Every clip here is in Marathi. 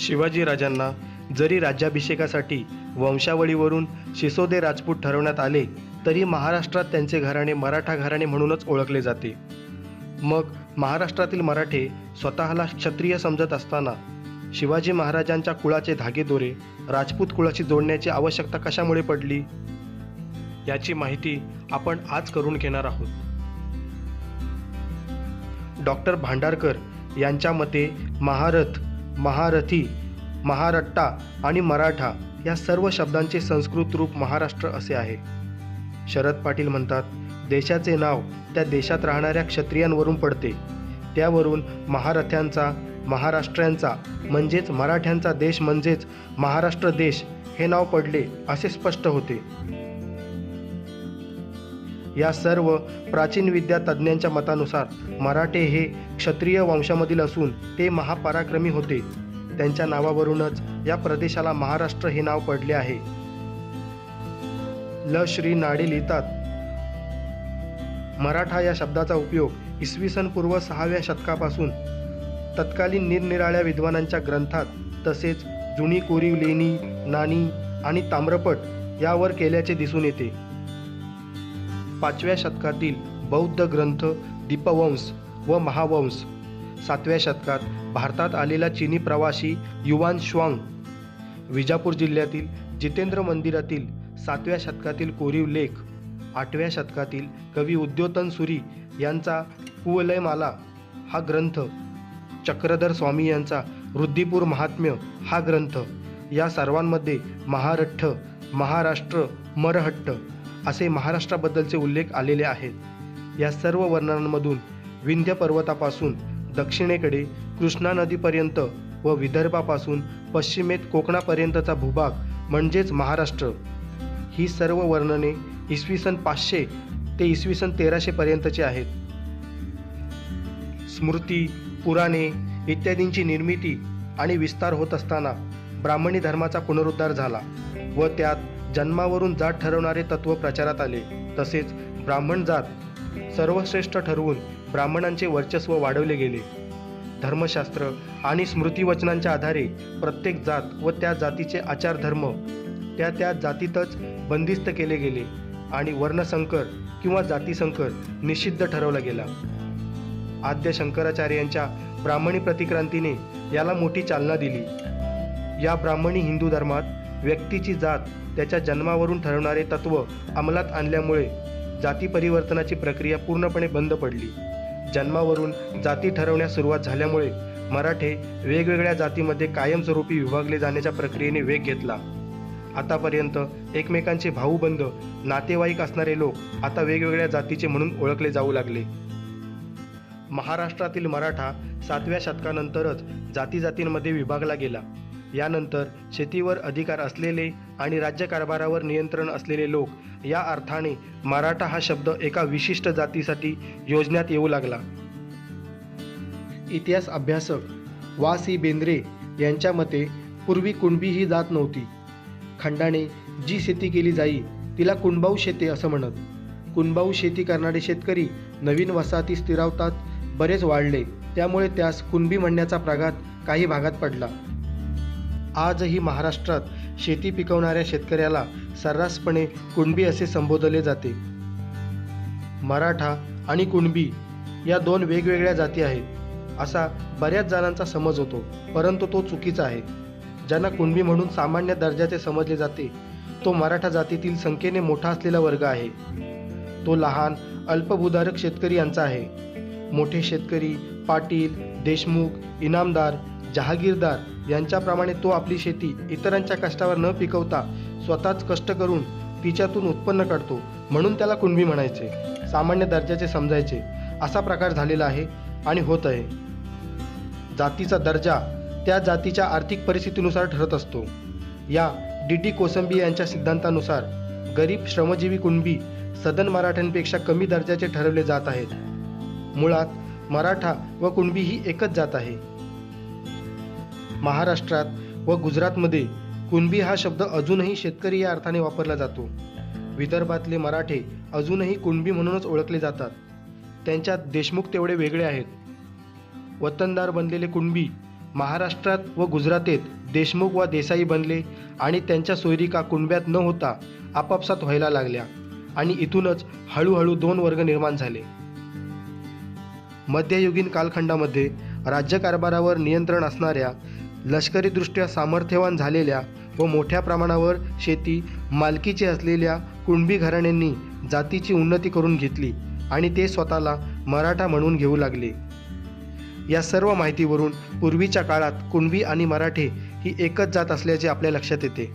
शिवाजीराजांना जरी राज्याभिषेकासाठी वंशावळीवरून शिसोदे राजपूत ठरवण्यात आले तरी महाराष्ट्रात त्यांचे घराणे मराठा घराणे म्हणूनच ओळखले जाते. मग महाराष्ट्रातील मराठे स्वतःला क्षत्रिय समजत असताना शिवाजी महाराजांच्या कुळाचे धागेदोरे राजपूत कुळाशी जोडण्याची आवश्यकता कशामुळे पडली? याची माहिती आपण आज करून घेणार आहोत. डॉक्टर भांडारकर यांच्या मते महारथ महारथी महारट्टा आणि मराठा या सर्व शब्दांचे संस्कृत रूप महाराष्ट्र असे आहे. शरद पाटील म्हणतात देशाचे नाव त्या देशात राहणाऱ्या क्षत्रियांवरून पडते. त्यावरून महारथ्यांचा महाराष्ट्रांचा म्हणजेच मराठ्यांचा देश म्हणजेच महाराष्ट्र देश हे नाव पडले असे स्पष्ट होते. या सर्व प्राचीन विद्या तज्ज्ञांच्या मतानुसार मराठे हे क्षत्रिय वंशामधील असून ते महापराक्रमी होते. त्यांच्या नावावरूनच या प्रदेशाला महाराष्ट्र हे नाव पडले आहे. ल. श्री. नाडे लिहितात मराठा या शब्दाचा उपयोग इसवी सन पूर्व सहाव्या शतकापासून तत्कालीन निरनिराळ्या विद्वानांच्या ग्रंथात तसेच जुनी कोरीव लेणी नाणी आणि ताम्रपट यावर केल्याचे दिसून येते. पाचव्या शतकातील बौद्ध ग्रंथ दीपवंश व महावंश सातव्या शतकात भारतात आलेला चिनी प्रवासी युवान श्वांग विजापूर जिल्ह्यातील जितेंद्र मंदिरातील सातव्या शतकातील कोरीव लेख आठव्या शतकातील कवी उद्योतन सुरी यांचा कुवलयमाला हा ग्रंथ चक्रधर स्वामी यांचा वृद्धिपूर महात्म्य हा ग्रंथ या सर्वांमध्ये महारठ्ठ महाराष्ट्र मरहट्ट असे महाराष्ट्राबद्दलचे उल्लेख आलेले आहेत. या सर्व वर्णनांमधून विंध्य पर्वतापासून दक्षिणेकडे कृष्णा नदीपर्यंत व विदर्भापासून पश्चिमेत कोकणापर्यंतचा भूभाग म्हणजेच महाराष्ट्र. ही सर्व वर्णने इसवी सन पाचशे ते इसवी सन तेराशेपर्यंतची आहेत. स्मृती पुराणे इत्यादींची निर्मिती आणि विस्तार होत असताना ब्राह्मणी धर्माचा पुनरुद्धार झाला व त्यात जन्मावरून जात ठरवणारे तत्व प्रचारात आले. तसेच ब्राह्मण जात सर्वश्रेष्ठ ठरवून ब्राह्मणांचे वर्चस्व वाढवले गेले. धर्मशास्त्र आणि स्मृतिवचनांच्या आधारे प्रत्येक जात व त्या जातीचे आचारधर्म त्या त्या जातीतच बंदिस्त केले गेले आणि वर्णसंकर किंवा जातीसंकर निषिद्ध ठरवला गेला. आद्य शंकराचार्यांच्या ब्राह्मणी प्रतिक्रांतीने याला मोठी चालना दिली. या ब्राह्मणी हिंदू धर्मात व्यक्तीची जात त्याच्या जन्मावरून ठरवणारे तत्व अंमलात आणल्यामुळे जाती परिवर्तनाची प्रक्रिया पूर्णपणे बंद पडली. जन्मावरून जाती ठरवण्यास सुरुवात झाल्यामुळे मराठे वेगवेगळ्या जातीमध्ये कायमस्वरूपी विभागले जाण्याच्या प्रक्रियेने वेग घेतला. आतापर्यंत एकमेकांचे भाऊबंद नातेवाईक असणारे लोक आता वेगवेगळ्या जातीचे म्हणून ओळखले जाऊ लागले. महाराष्ट्रातील मराठा सातव्या शतकानंतरच जाती जातींमध्ये विभागला गेला. यानंतर शेतीवर अधिकार असलेले आणि राज्यकारभारावर नियंत्रण असलेले लोक या अर्थाने मराठा हा शब्द एका विशिष्ट जातीसाठी योजण्यात येऊ लागला. इतिहास अभ्यासक वा सी बेंद्रे यांच्या मते पूर्वी कुणबी ही जात नव्हती. खंडाने जी शेती केली जाई तिला कुणबाऊ शेती असं म्हणत. कुणबाऊ शेती करणारे शेतकरी नवीन वसाहती स्थिरावतात बरेच वाढले. त्यामुळे त्यास कुणबी म्हणण्याचा प्रघात काही भागात पडला. आजही महाराष्ट्रात शेती पिकवणाऱ्या शेतकऱ्याला सर्रासपणे कुणबी असे संबोधले जाते. मराठा आणि कुणबी या दोन वेगवेगळ्या जाती आहेत असा बऱ्याच जणांचा समज होतो परंतु तो चुकीचा आहे. ज्यांना कुणबी म्हणून सामान्य दर्जाचे समजले जाते तो मराठा जातीतील संख्येने मोठा असलेला वर्ग आहे. तो लहान अल्पभूधारक शेतकरी यांचा आहे. मोठे शेतकरी पाटील देशमुख इनामदार जहागीरदार यांच्याप्रमाणे तो आपली शेती इतरांच्या कष्टावर न पिकवता स्वतःच कष्ट करून तिच्यातून उत्पन्न काढतो म्हणून त्याला कुणबी म्हणायचे. सामान्य दर्जाचे समजायचे. असा प्रकार झालेला आहे आणि होत आहे. जातीचा दर्जा त्या जातीच्या आर्थिक परिस्थितीनुसार ठरत असतो. या डी टी कोसंबी यांच्या सिद्धांतानुसार गरीब श्रमजीवी कुणबी सदन मराठ्यांपेक्षा कमी दर्जाचे ठरवले जात आहेत. मुळात मराठा व कुणबी ही एकच जात आहे. महाराष्ट्रात व गुजरातमध्ये कुणबी हा शब्द अजूनही शेतकरी या अर्थाने वापरला जातो. विदर्भातले मराठे अजूनही कुणबी म्हणूनच ओळखले जातात. त्यांच्यात देशमुख तेवढे वेगळे आहेत. वतनदार बनलेले कुणबी महाराष्ट्रात व गुजरातेत देशमुख व देसाई बनले आणि त्यांच्या सोयरिका कुणब्यात न होता आपापसात व्हायला लागल्या आणि इथूनच हळूहळू दोन वर्ग निर्माण झाले. मध्ययुगीन कालखंडामध्ये राज्यकारभारावर नियंत्रण असणाऱ्या लष्करीदृष्ट्या सामर्थ्यवान झालेल्या व मोठ्या प्रमाणावर शेती मालकीची असलेल्या कुणबी घराण्यांनी जातीची उन्नती करून घेतली आणि ते स्वतःला मराठा म्हणून घेऊ लागले. या सर्व माहितीवरून पूर्वीच्या काळात कुणबी आणि मराठे ही एकच जात असल्याचे आपल्या लक्षात येते.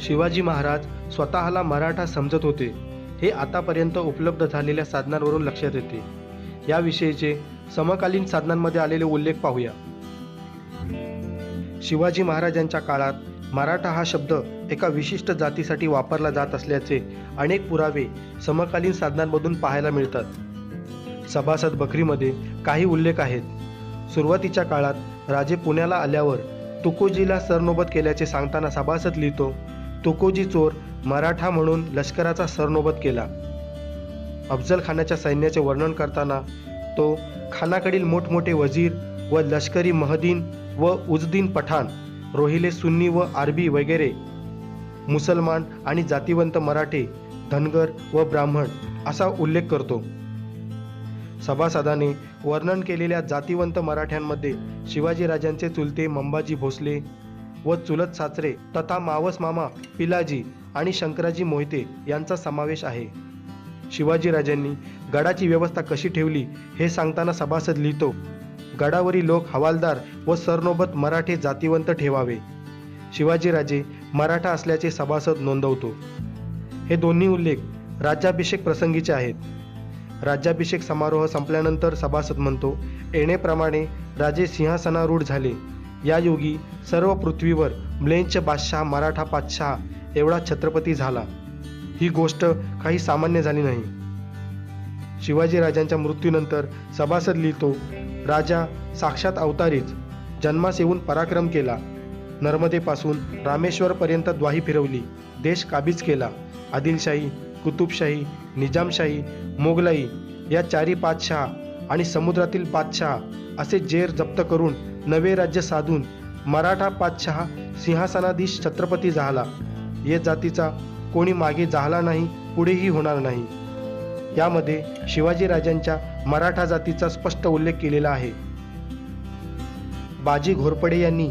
शिवाजी महाराज स्वतःला मराठा समजत होते हे आतापर्यंत उपलब्ध झालेल्या साधनांवरून लक्षात येते. याविषयीचे समकालीन साधनांमध्ये आलेले उल्लेख पाहूया. शिवाजी महाराजांच्या काळात मराठा हा शब्द एका विशिष्ट जातीसाठी वापरला जात असल्याचे अनेक पुरावे समकालीन साधनांमधून पाहायला मिळतात. सभासद बकरीमध्ये काही उल्लेख आहेत. सुरुवातीच्या काळात राजे पुण्याला आल्यावर तुकोजीला सरनोबत केल्याचे सांगताना सभासद लिहितो तुकोजी चोर मराठा म्हणून लष्कराचा सरनोबत केला. अफजल खानाच्या सैन्याचे वर्णन करताना तो खानाकडील मोठमोठे वजीर व लष्करी महदीन व उजदीन पठाण रोहिले सुन्नी व आरबी वगैरे मुसलमान आणि जातिवंत मराठे धनगर व ब्राह्मण असा उल्लेख करतो. सभासदाने वर्णन केलेल्या जातिवंत मराठ्यांमध्ये शिवाजीराजांचे चुलते मंबाजी भोसले व चुलत सासरे तथा मावस मामा पिलाजी आणि शंकराजी मोहिते यांचा समावेश आहे. शिवाजीराजांनी गडाची व्यवस्था कशी ठेवली हे सांगताना सभासद लिहितो गडावरील लोक हवालदार व सरनोबत मराठे जातिवंत ठेवावे. शिवाजीराजे मराठा असल्याचे सभासद नोंदवतो. हे दोन्ही उल्लेख राज्याभिषेक प्रसंगीचे आहेत. राज्याभिषेक समारोह संपल्यानंतर सभासद म्हणतो येणेप्रमाणे राजे सिंहासनारूढ झाले. या योगी सर्व पृथ्वीवर म्लेंच बादशाह मराठा पातशाह एवढा छत्रपती झाला. ही गोष्ट काही सामान्य झाली नाही. शिवाजीराजांच्या मृत्यूनंतर सभासद लिहितो राजा साक्षात अवतारीच जन्मास येऊन पराक्रम केला. नर्मदेपासून रामेश्वरपर्यंत द्वाही फिरवली. देश काबीज केला. आदिलशाही कुतुबशाही निजामशाही मोगलाई या चारी पादशहा आणि समुद्रातील पादशहा असे जेर जप्त करून नवे राज्य साधून मराठा पादशहा सिंहासनाधीश छत्रपती झाला. ये जातीचा कोणी मागे झाला नाही पुढेही होणार नाही. यामध्ये शिवाजीराजांच्या मराठा जातीचा स्पष्ट उल्लेख केलेला आहे. बाजी घोरपडे यांनी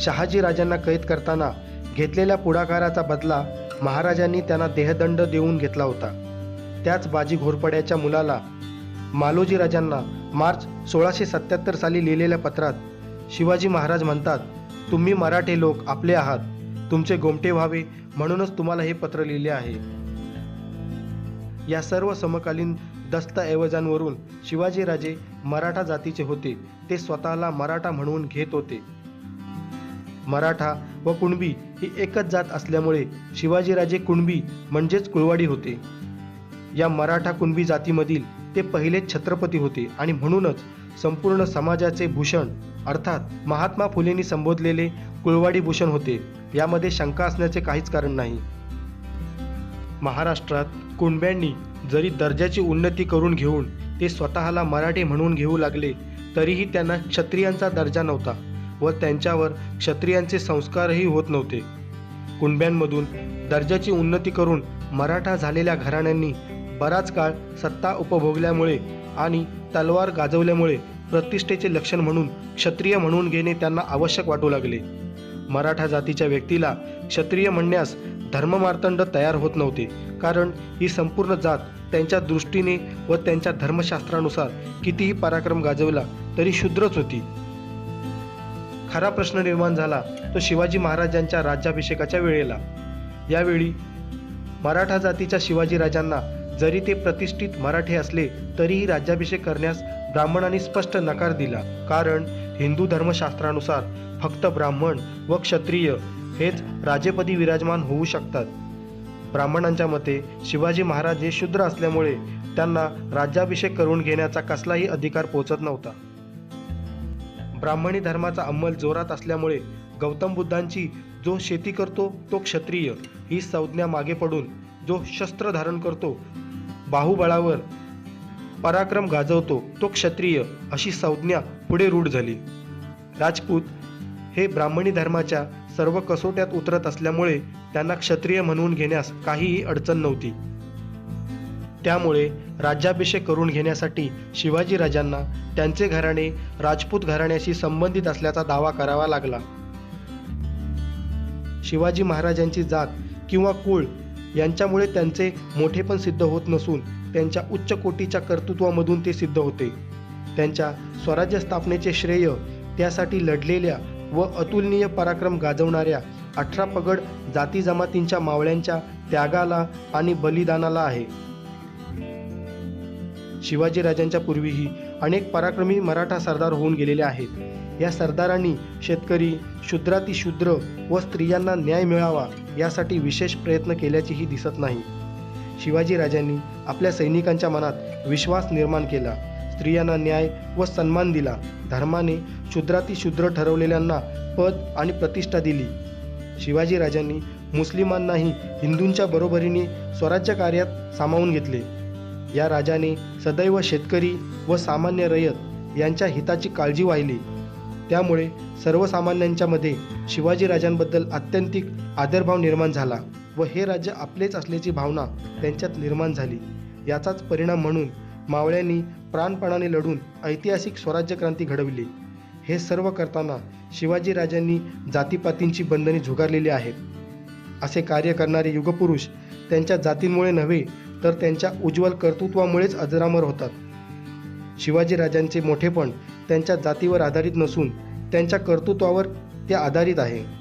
शहाजी राजांना कैद करताना घेतलेल्या पुढाकाराचा बदला महाराजांनी त्यांना देहदंड देऊन घेतला होता. त्याच बाजी घोरपड्याच्या मुलाला मालोजी राजांना मार्च सोळाशे सत्याहत्तर साली लिहिलेल्या पत्रात शिवाजी महाराज म्हणतात तुम्ही मराठे लोक आपले आहात. तुमचे गोमटे व्हावे म्हणूनच तुम्हाला हे पत्र लिहिले आहे. या सर्व समकालीन दस्तऐवजांवरून शिवाजीराजे मराठा जातीचे होते. ते स्वतःला मराठा म्हणून घेत होते. मराठा व कुणबी ही एकच जात असल्यामुळे शिवाजीराजे कुणबी म्हणजेच कुळवाडी होते. या मराठा कुणबी जातीमधील ते पहिले छत्रपती होते आणि म्हणूनच संपूर्ण समाजाचे भूषण अर्थात महात्मा फुलेंनी संबोधलेले कुळवाडी भूषण होते. यामध्ये शंका असण्याचे काहीच कारण नाही. महाराष्ट्रात कुणब्यांनी जरी दर्जाची उन्नती करून घेऊन ते स्वतःला मराठे म्हणून घेऊ लागले तरीही त्यांना क्षत्रियांचा दर्जा नव्हता व त्यांच्यावर क्षत्रियांचे संस्कारही होत नव्हते. कुणब्यांमधून दर्जाची उन्नती करून मराठा झालेल्या घराण्यांनी बराच काळ सत्ता उपभोगल्यामुळे आणि तलवार गाजवल्यामुळे प्रतिष्ठेचे लक्षण म्हणून क्षत्रिय म्हणून घेणे त्यांना आवश्यक वाटू लागले. मराठा जातीच्या व्यक्तीला क्षत्रिय म्हणण्यास धर्ममार्तंड तयार होत नव्हते. कारण ही संपूर्ण जात त्यांच्या दृष्टीने व त्यांच्या धर्मशास्त्रानुसार कितीही पराक्रम गाजवला तरी शूद्रच होती. खरा प्रश्न निर्माण झाला तो शिवाजी महाराजांच्या राज्याभिषेकाच्या वेळेला. यावेळी मराठा जातीच्या शिवाजी राजांना जरी ते प्रतिष्ठित मराठे असले तरीही राज्याभिषेक करण्यास ब्राह्मणांनी स्पष्ट नकार दिला. कारण हिंदू धर्मशास्त्रानुसार फक्त ब्राह्मण व क्षत्रिय हेच राजेपदी विराजमान होऊ शकतात. ब्राह्मणांच्या मते शिवाजी महाराज हे शूद्र असल्यामुळे त्यांना राज्याभिषेक करून घेण्याचा कसलाही अधिकार पोचत नव्हता. ब्राह्मणी धर्माचा अंमल जोरात असल्यामुळे गौतम बुद्धांची जो शेती करतो तो क्षत्रिय ही संज्ञा मागे पडून जो शस्त्र धारण करतो बाहुबळावर पराक्रम गाजवतो तो क्षत्रिय अशी संज्ञा पुढे रूढ झाली. राजपूत हे ब्राह्मणी धर्माच्या सर्व कसोट्यात उतरत असल्यामुळे त्यांना क्षत्रिय म्हणवून घेण्यास काहीही अडचण नव्हती. त्यामुळे राज्याभिषेक करून घेण्यासाठी शिवाजी राजांना त्यांचे घराणे राजपूत घराण्याशी संबंधित असल्याचा दावा करावा लागला. शिवाजी महाराजांची जात किंवा कुळ यांच्यामुळे त्यांचे मोठेपण सिद्ध होत नसून त्यांच्या उच्च कोटीच्या कर्तृत्वामधून ते सिद्ध होते. त्यांच्या स्वराज्य स्थापनेचे श्रेय त्यासाठी लढलेल्या व अतुलनीय पराक्रम गाजवणाऱ्या अठरा पगड जाती जमातींच्या मावळ्यांच्या त्यागाला आणि बलिदानाला आहे. शिवाजी राजांच्या पूर्वीही अनेक पराक्रमी मराठा सरदार होऊन गेलेले आहेत. या सरदारांनी शेतकरी शूद्रातिशूद्र व स्त्रियांना न्याय मिळावा यासाठी विशेष प्रयत्न केल्याचेही दिसत नाही. शिवाजी राजांनी आपल्या सैनिकांच्या मनात विश्वास निर्माण केला. स्त्रियांना न्याय व सन्मान दिला. धर्माने शूद्रातिशूद्र ठरवलेल्यांना पद आणि प्रतिष्ठा दिली. शिवाजी राजांनी मुस्लिमांनाही हिंदूंच्या बरोबरीने स्वराज्य कार्यात सामावून घेतले. या राजाने सदैव शेतकरी व सामान्य रयत यांच्या हिताची काळजी वाहिली. त्यामुळे सर्वसामान्यांच्यामध्ये शिवाजी राजांबद्दल आत्यंतिक आदरभाव निर्माण झाला व हे राज्य आपलेच असल्याची भावना त्यांच्यात निर्माण झाली. याचाच परिणाम म्हणून मावळ्यांनी प्राणपणाने लढून ऐतिहासिक स्वराज्य क्रांती घडविली. हे सर्व करताना शिवाजी राजांनी जातीपातींची बंधने झुगारलेली आहेत. असे कार्य करणारे युगपुरुष त्यांच्या जातींमुळे नव्हे तर त्यांच्या उज्ज्वल कर्तृत्वामुळेच अजरामर होतात. शिवाजी राजांचे मोठेपण त्यांच्या जातीवर आधारित नसून त्यांच्या कर्तृत्वावर ते आधारित आहे.